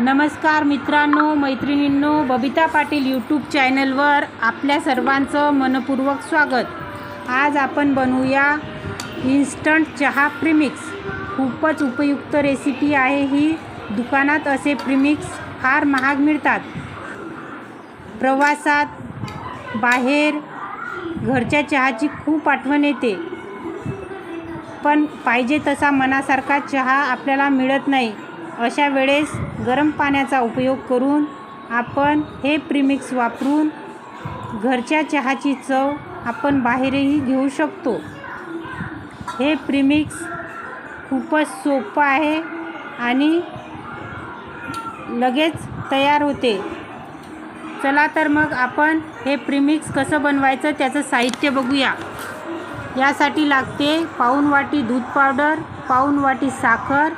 नमस्कार मित्रांनो मैत्रिणींनो बबिता पाटील यूट्यूब चॅनलवर आपल्या सर्वांचं मनपूर्वक स्वागत. आज आपण बनवूया इन्स्टंट चहा प्रिमिक्स खूपच उपयुक्त रेसिपी आहे ही. दुकानात असे प्रिमिक्स फार महाग मिळतात. प्रवासात बाहेर घरच्या चहाची खूप आठवण येते. पण पाहिजे तसा मनासारखा चहा आपल्याला मिळत नाही. अशा वेळेस गरम पाण्याचा उपयोग करून आपण हे प्रीमिक्स वापरून घरच्या चहाची चव आपण बाहेरही घेऊ शकतो. हे प्रीमिक्स खूपच सोपं आहे आणि लगेच तयार होते. चला तर मग आपण हे प्रीमिक्स कसं बनवायचं त्याचं साहित्य बघूया. यासाठी लागते पाऊण वाटी दूध पावडर पाऊण वाटी साखर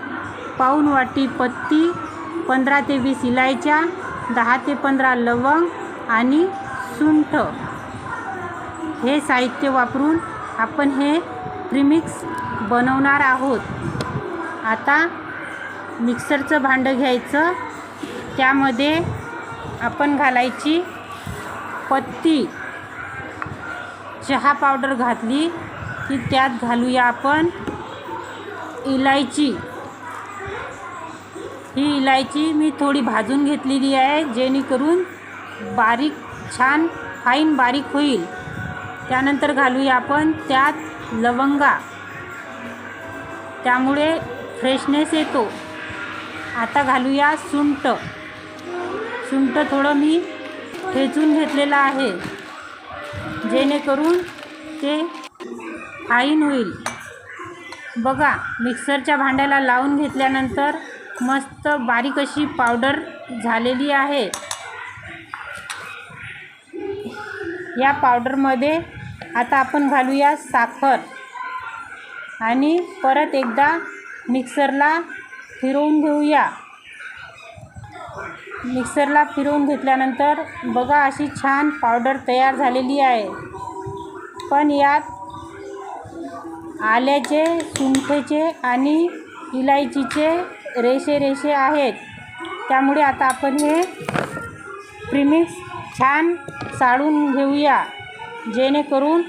पाऊण वाटी पत्ती पंधरा ते वीस इलायच्या दहा ते पंधरा लवंग आणि सुंठ. हे साहित्य वापरून आपण हे प्रिमिक्स बनवणार आहोत. आता मिक्सरचं भांडं घ्यायचं. त्यामध्ये आपण घालायची पत्ती. चहा पावडर घातली की त्यात घालूया आपण इलायची. ही इलायची मी थोडी भाजून घेतलेली आहे जेणेकरून बारीक छान फाईन बारीक होईल. त्यानंतर घालूया आपण त्यात लवंगा. त्यामुळे फ्रेशनेस येतो. आता घालूया सुंट. सुंट थोडं मी ठेचून घेतलेलं आहे जेणेकरून ते फाईन होईल. बघा मिक्सरच्या भांड्याला लावून घेतल्यानंतर मस्त बारीक अशी पावडर झालेली आहे. या पावडरमध्ये आता आपण घालूया साखर. आणि परत एकदा मिक्सरला फिरवून घेऊया. मिक्सरला फिरवून घेतल्यानंतर बघा अशी छान पावडर तयार झालेली आहे. पण यात आल्याचे सुंठेचे आणि इलायचीचे रेषे रेषे आहेत. त्यामुळे आता आपण हे प्रिमिक्स छान साळून घेऊया. जेणेकरून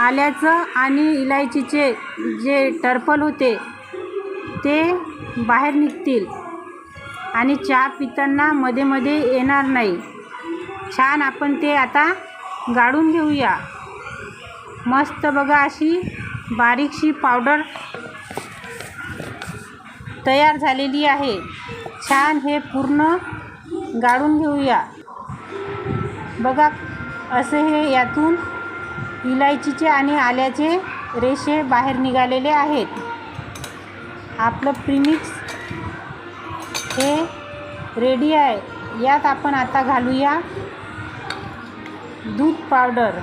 आल्याचं आणि इलायचीचे जे टर्पल होते ते बाहेर निघतील आणि चहा पिताना मध्ये मध्ये येणार नाही. छान आपण ते आता गाळून घेऊया. मस्त बघा अशी बारीकशी पावडर तयार झालेली आहे. छान हे पूर्ण गाळून घेऊया. बघा असे हे यातून इलायचीचे आणि आल्याचे रेषे बाहेर निघालेले आहेत. आपलं प्रीमिक्स हे रेडी आहे. यात आपण आता घालूया दूध पावडर.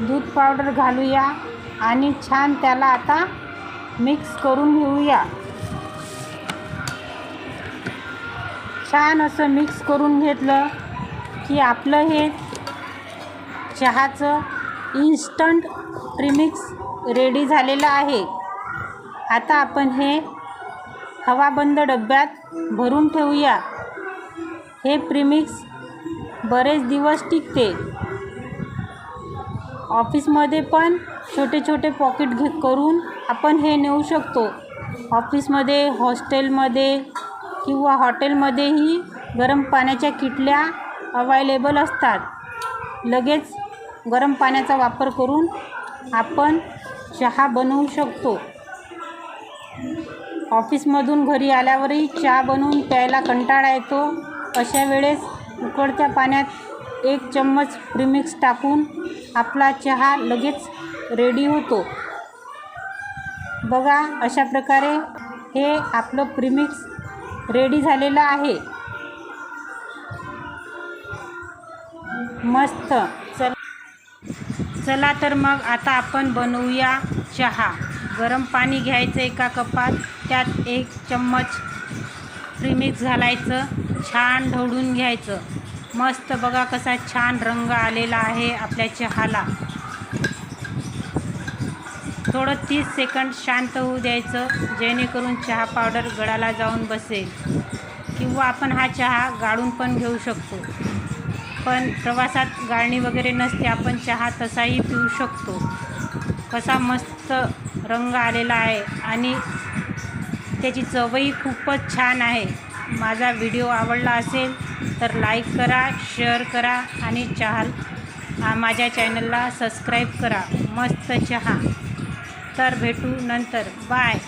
दूध पावडर घालूया आणि छान त्याला आता मिक्स करून घेऊया. छान असं मिक्स करून घेतलं की आपलं हे चहाचं इन्स्टंट प्रीमिक्स रेडी झालेलं आहे. आता आपण हे हवाबंद डब्यात भरून ठेवूया. हे प्रीमिक्स बरेच दिवस टिकते. ऑफिसमध्ये पण छोटे छोटे पॉकेट घे करून आपण हे नेऊ शकतो. ऑफिसमध्ये हॉस्टेलमध्ये किंवा हॉटेलमध्येही गरम पाण्याच्या किटल्या अवायलेबल असतात. लगेच गरम पाण्याचा वापर करून आपण चहा बनवू शकतो. ऑफिसमधून घरी आल्यावरही चहा बनवून प्यायला कंटाळा येतो. अशा वेळेस उकळत्या पाण्यात एक चम्मच प्रिमिक्स टाकून आपला चहा लगेच रेडी होतो. बघा अशा प्रकारे हे आपलं प्रिमिक्स रेडी झालेलं आहे. मस्त. चल. चला तर मग आता आपण बनवूया चहा. गरम पाणी घ्यायचं एका कपात. त्यात एक चम्मच प्रीमिक्स घालायचं. छान ढवळून घ्यायचं. मस्त बघा कसा छान रंग आलेला आहे आपल्या चहाला. थोडं तीस सेकंड शांत होऊ द्यायचं जेणेकरून चहा पावडर गळाला जाऊन बसेल. किंवा आपण हा चहा गाळून पण घेऊ शकतो. पण प्रवासात गाळणी वगैरे नसते आपण चहा तसाही पिऊ शकतो. कसा मस्त रंग आलेला आहे आणि त्याची चवही खूपच छान आहे. माझा व्हिडिओ आवडला असेल तर लाईक करा शेअर करा आणि चहा माझ्या चॅनलला सबस्क्राईब करा. मस्त चहा. तर भेटू नंतर. बाय.